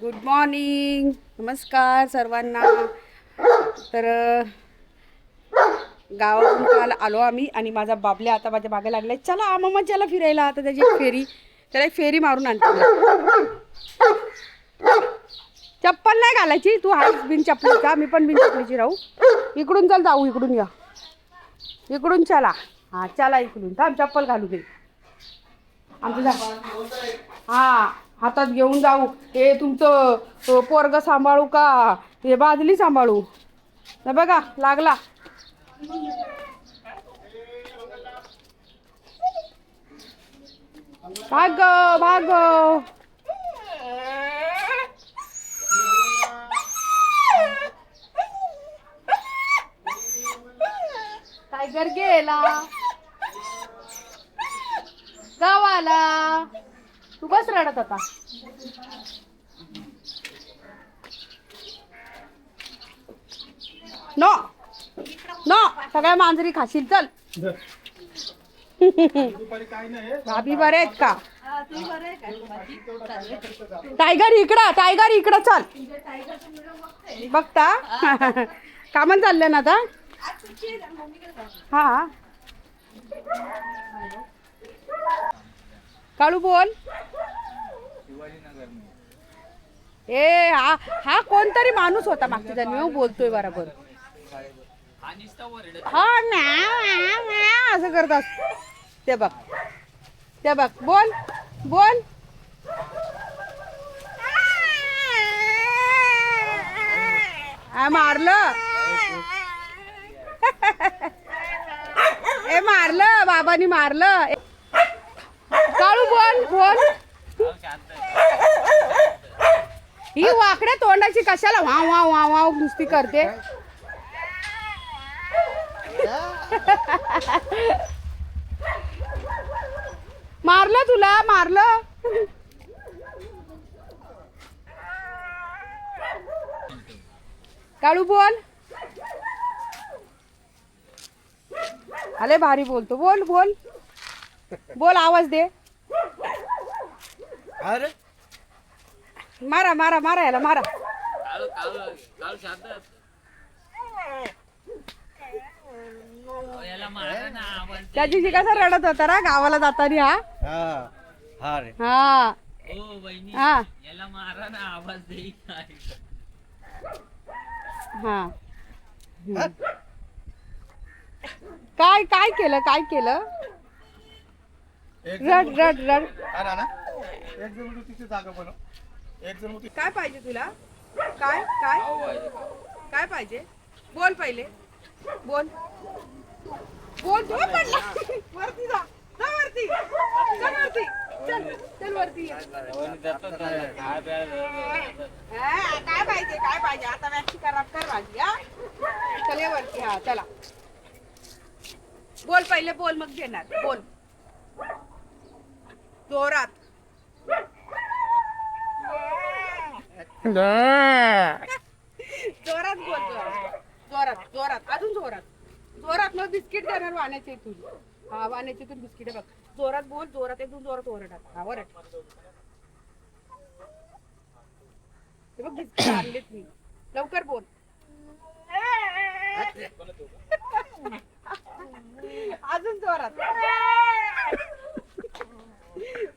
Good morning नमस्कार सर्वांना. तर गावातून काल आलो आम्ही आणि माझा बाबल्या आता माझ्या मागे लागलाय. चला मम्मा चला फिरायला. आता त्याची एक फेरी. त्याला एक फेरी मारून आणतो चप्पल नाही घालायची. तू आहेस बिन चप्पलीचा मी पण बिन चप्पलीची राहू. इकडून चल जाऊ. इकडून या. इकडून चला. हा चला इकडून. थांब चप्पल घालू दे. आमचं हां हा. हातात घेऊन जाऊ. हे तुमचं पोरग सांभाळू का? हे बादली सांभाळू. हे बघा लागला. भाग भाग टायगर गेला. गावाला. तू बस रडत होता. नो नो सगळ्या मांजरी खाशील चल. भाभी बरे आहेत का? टायगर इकडं टायगर इकडं चल. बघता. कामन चाललं ना आता? हा. काळू बोल. ए हा हा कोणतरी माणूस होता मागच्या जन्मी हो, बोलतोय बरोबर. हा ना असं म्याव असं. ते बघ ते बघ बोल बोल. आ, मारलं. ए मारलं बाबानी मारलं. काळू बोल बोल. ही वाकड्या तोंडाची कशाला वाव वा वा वा नुसती करते? मारलं तुला मारलं. काळू बोल. अरे भारी बोलतो. बोल बोल. बोल आवाज दे. अरे. मारा मारा मारा याला मारा. त्या दिवशी कसा रडत होता ना गावाला जाताना हा? हा हा रे. हा. ओ बहिणी हा. याला मारा ना आवाज देई काय हा. हम्म. काय काय केलं काय केलं? रड रड रड. एक जण होती तिथे जागा बनव. एक जण होती. काय पाहिजे तुला? काय काय? काय पाहिजे? बोल पहिले. बोल. बोल तू पडला. वरती जा. जा वरती. चल वरती. चल चल वरती. ये. हा, काय पाहिजे काय पाहिजे? आता वॅक्सी खराब कर माझी हा. चल ये वरती हा चला. बोल पहिले बोल मग घेणार. बोल. जोरात. जोरात बोल जोरात. जोरात जोरात. अजून जोरात. जोरात मग बिस्किट देणार वाण्याचे इथून. हा वाण्याचे इथून बिस्किट बघ. जोरात बोल जोरात एकदम जोरात ओरडा. हा ओरड. हे बघ बिस्किट आणलेत मी. लवकर बोल अजून जोरात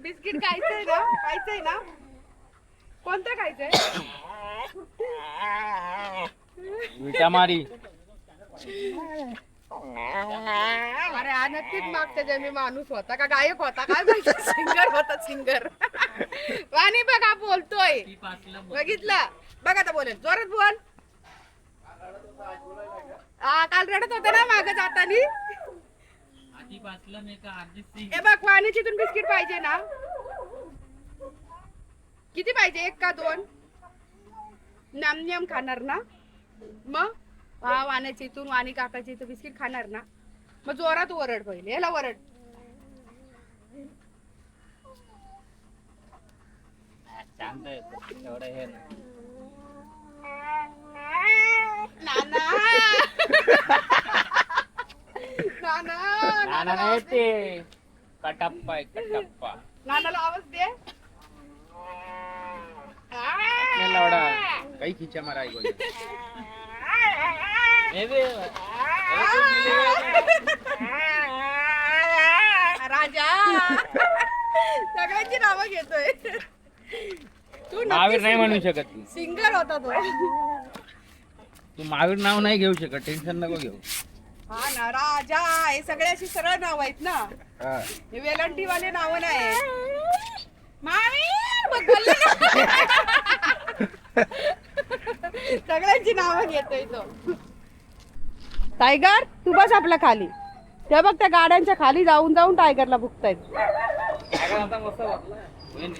बिस्किट खायचंय ना खायचंय ना? कोणतं खायचंय? विटा मारी. अरे हा नक्कीच मागच्या जन्मी माणूस होता का गायक होता? काय माहिती? सिंगर होता सिंगर. आणि बघा बोलतोय. बघितलं? बघ आता बोलेल. जोरात बोल. हा काल रडत होता ना माग जातानी? ए बघ वाण्याची इथून बिस्किट पाहिजे ना? किती पाहिजे? एक का दोन? नाम नियम खाणार ना? मग? हा वाण्याची इथून वाणी काकाची इथं बिस्किट खाणार ना? मग जोरात वरड पहिले याला शांत एवढं हे नाही. नाना! नाना नाना नाही ते. कटप्पा आहे कटप्पा. नानाला आवाज दे आ! खिचा मारा ऐकू राजा सगळ्यांची नावं घेतोय. तू महावीर नाही म्हणू शकत तू सिंगर होता तो. तू महावीर नाव नाही घेऊ शकत. टेन्शन नको घेऊ. हा ना राजा. हे सगळे अशी सरळ नाव आहेत ना. हा. हे वेलंटीवाले नाव नाही महावीर बघ बोलले ना. सगळ्यांची नावं घेतोय तो. टायगर तू बस आपल्या खाली. ते बघ त्या गाड्यांच्या खाली जाऊन जाऊन टायगरला भुकतायत.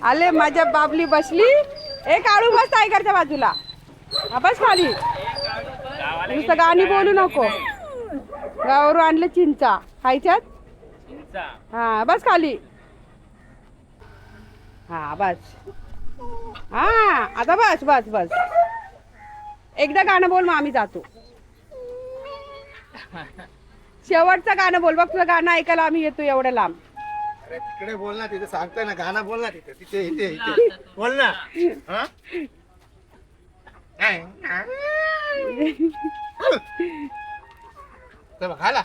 आले माझ्या बाबली बसली. ए काढू बस टायगरच्या बाजूला. बस खाली. नुसतं गाणी बोलू नको. गावावरून आणले चिंचा. खायच्यात? चिंचा. हा बस खाली. हा बस. हा आता बस बस बस. एकदा गाणं बोल मग आम्ही जातो. शेवटचं गाणं बोल बघ तुझं गाणं ऐकायला आम्ही येतो एवढं लांब. अरे तिकडे बोल ना तिथे सांगताय ना गाणं बोल ना तिथे तिथे इथे इथे. बोल ना. हा? नाही. चला, खाला.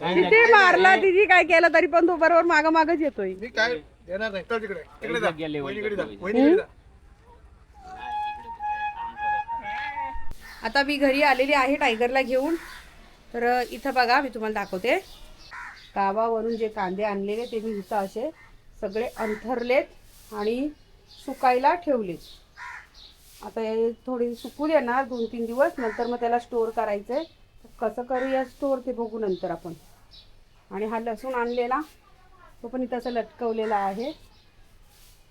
किती मारला तिची काय केलं तरी पण तो बरोबर माग मागच येतोय. मी काय देणार नाही. चल तिकडे. तिकडे जा. गेले, वहिनीकडे जा. वहिनीकडे. वहिनीकडे जा. आता मी घरी आलेली आहे टायगरला घेऊन. तर इथं बघा मी तुम्हाला दाखवते. गावावरून जे कांदे आणलेले ते मी इथं असे सगळे अंथरलेत आणि सुकायला ठेवलेत. आता हे थोडी सुकू देणार दोन तीन दिवस. नंतर मग त्याला स्टोअर करायचं आहे कसं करूया स्टोअर ते बघू नंतर आपण. आणि हा लसूण आणलेला. तो पण इथं असं लटकवलेला आहे.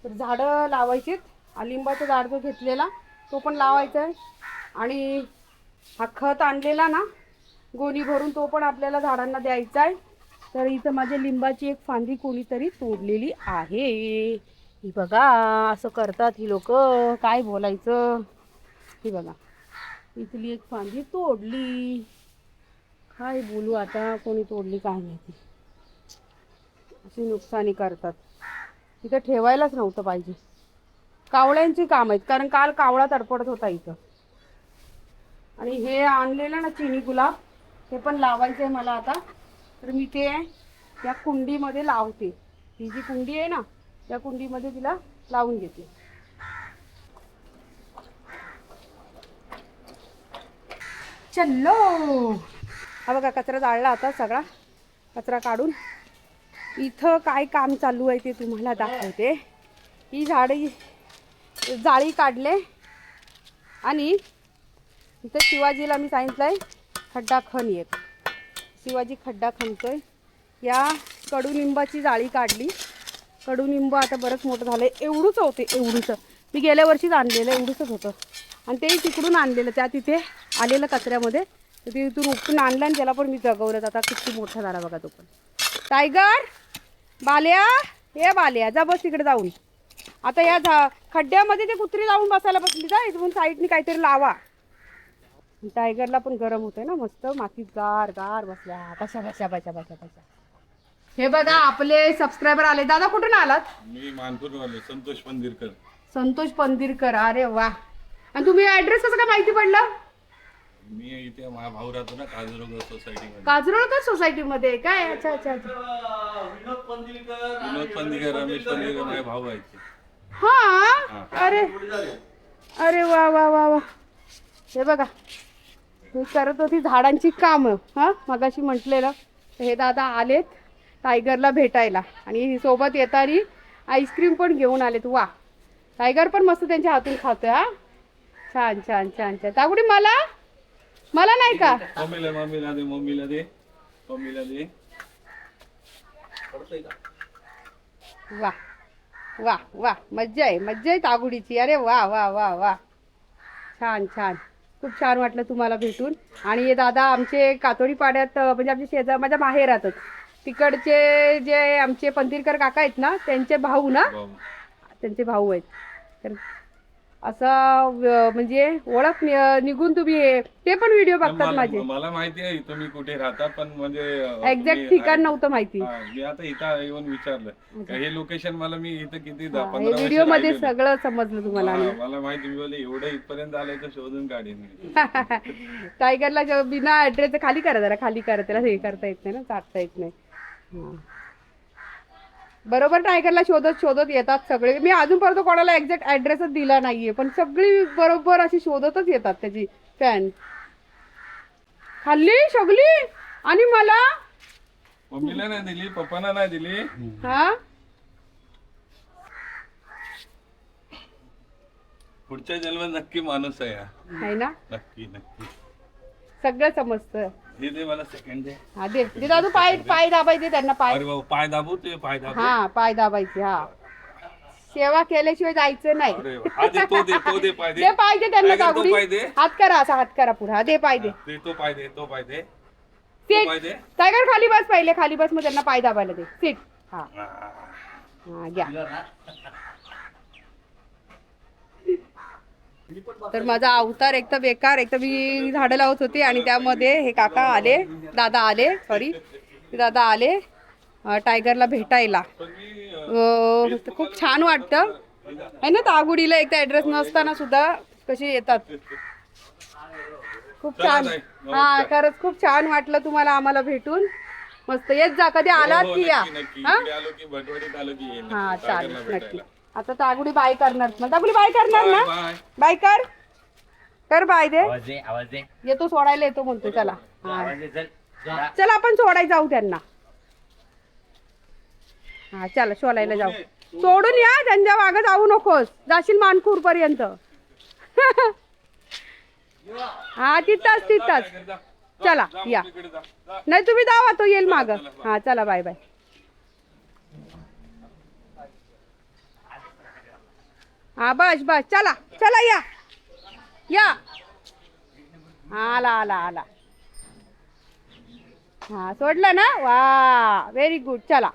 तर झाडं लावायचीत. हा लिंबाचं झाड जो घेतलेला तो पण लावायचा आहे. आणि हा खत आणलेला ना गोणी भरून तो पण आपल्याला झाडांना द्यायचा आहे. तर इथं माझ्या लिंबाची एक फांदी कोणीतरी तोडलेली आहे. ही बघा असं करतात ही लोक. काय बोलायचं? ही बघा. इथली एक फांदी तोडली. काय बोलू आता? कोणी तोडली काय माहिती? अशी नुकसानी करतात. इथं ठेवायलाच नव्हतं पाहिजे. कावळ्यांची काम आहेत कारण काल कावळा तडपडत होता इथं. आणि हे आणलेलं ना चिनी गुलाब ते पण लावायचं आहे मला आता. तर मी ते या कुंडीमध्ये लावते. ही जी कुंडी आहे ना त्या कुंडीमध्ये तिला लावून घेते. चल्लो! हा बघा कचरा जाळला आता सगळा. कचरा काढून इथं काय काम चालू आहे ते तुम्हाला दाखवते. ही झाडी जाळी काढले. आणि इथं शिवाजीला मी सांगितलंय खड्डा खण येत. शिवाजी खड्डा खणतोय या कडुनिंबाची जाळी काढली. कडुनिंब आता बरंच मोठं झालं एवढंच होते एवढंच. मी गेल्या वर्षीच आणलेलं एवढंच होतं. आणि ते तिकडून आणलेलं त्या तिथे आलेलं कचऱ्यामध्ये. तर तिथून उपटून आणलं आणि त्याला पण मी जगवलं. आता किती मोठा झाला बघा तो पण. टायगर! बाल्या हे बाल्या जा बस तिकडे जाऊन. आता या झा खड्ड्यामध्ये ते कुत्री जाऊन बसायला बसली जा इथून साईडनी काहीतरी लावा. टायगरला पण गरम होतंय ना मस्त मातीत गार गार बसल्या. बशा बशा बशा बशा बशा. हे बघा आपले सबस्क्रायबर आले. दादा कुठून आलात? मी मानपूरवाले संतोष पंदिरकर. संतोष पंदिरकर. अरे वा. आणि तुम्ही ऍड्रेस कसं काय माहिती पडलं? मी इथे माझा भाऊ राहतो ना काजरोग सोसायटीमध्ये काजरोळकर सोसायटीमध्ये काय? अच्छा अच्छा अच्छा. विनोद पंदिकर रमेश पंदिकर माझे भाऊ आहेत. ते. हा. अरे. अरे वा वा वा वा. हे बघा. मी करत होती झाडांची कामं हा? मगाशी म्हटलेलं. तर हे दादा आलेत टायगरला भेटायला. आणि सोबत येताना आईस्क्रीम पण घेऊन आलेत. वा. टायगर पण मस्त त्यांच्या हातून खातोय हा? छान छान छान छान. तागुडी मला मला नाही का? मम्मीला मम्मीला दे मम्मीला दे. मम्मीला दे. पडतंय का? वा वा वा. मज्जा आहे मज्जा आहे तागुडीची. अरे वा वा वा वा. छान छान. खूप छान वाटलं तुम्हाला भेटून. आणि हे दादा आमचे कातोडी पाड्यात म्हणजे आमचे शेजार माझ्या माहेरातच. तिकडचे जे आमचे पंतीरकर काका आहेत ना त्यांचे भाऊ ना? भाऊ त्यांचे भाऊ आहेत. तर असं म्हणजे ओळख निघून तुम्ही हे- ते पण व्हिडिओ बघतात माझे. मला माहिती आहे तुम्ही कुठे राहता पण म्हणजे एक्झॅक्ट ठिकाण नव्हतं माहिती. मी आता इथं येऊन विचारलं. का हे लोकेशन मला मी इथं किती व्हिडिओमध्ये. सगळं समजलं तुम्हाला मला माहिती मी बोलले एवढं इथपर्यंत आलंय तर शोधून काढेन टायगरला बिना ऍड्रेस खाली करा जरा खाली करा त्याला हे करता येत नाही ना चाटता येत नाही. बरोबर टायगरला शोधत शोधत येतात सगळे. मी अजूनपर्यंत कोणाला एक्झॅक्ट ऍड्रेसच दिला नाहीये पण सगळी बरोबर अशी शोधतच येतात त्याची फॅन खाल्ली सगळी आणि मला? मम्मीला नाही दिली पप्पांना नाही दिली. हा? पुढच्या जन्मात नक्की माणूस आहे हा. आहे ना? नक्की नक्की. सगळं समजतं. हे दे मला सेकंड दे. हा दे. दे दादू पाय पाय दाबायचे त्यांना पाय. अरे बाबा पाय दाबू ते पाय दाबू. हा पाय दाबायचे हा. सेवा केल्याशिवाय जायचं नाही. अरे वा. हा दे तो दे तो दे पाय दे. दे पाहिजे त्यांना तो पाय दे. हात करा असा हात करा पुढे. हा दे पाय दे. दे तो पाय दे तो पाय दे. सीट पाय दे. टायगर खाली बस पहिले खाली बस मग त्यांना पाय दाबायला दे. सीट हा. हा. हा घ्या. तर माझा अवतार एक तर बेकार एक तर मी झाडं लावत होती आणि त्यामध्ये हे काका आले दादा आले सॉरी दादा आले टायगरला भेटायला. खूप छान वाटतं. आहे ना तागुडीला एक तर ऍड्रेस नसताना सुद्धा कशी येतात. खूप छान. हा खरंच खूप छान वाटलं तुम्हाला आम्हाला भेटून. मस्त. येत जा कधी आलात हो, की या. हा? की येईन हा. चालेल नक्की. आता तागुडी बाय करणार. मग तागुडी बाय करणार ना? बाय कर. कर बाय दे. आवाज दे आवाज दे. येतो सोडायला येतो म्हणतो चला. हा आवाज दे चल. आपण सोडायला जाऊ त्यांना. हा चला सोडायला जाऊ. सोडून या त्यांच्या मागं जाऊ नकोस. जाशील मानखूर पर्यंत. हा तिथंच तिथंच. चला या. नाही तुम्ही जावा तो येईल माग. हा चला बाय बाय. हा बस बस चला चला या. या. आला आला आला. हा सोडलं ना? वा व्हेरी गुड चला.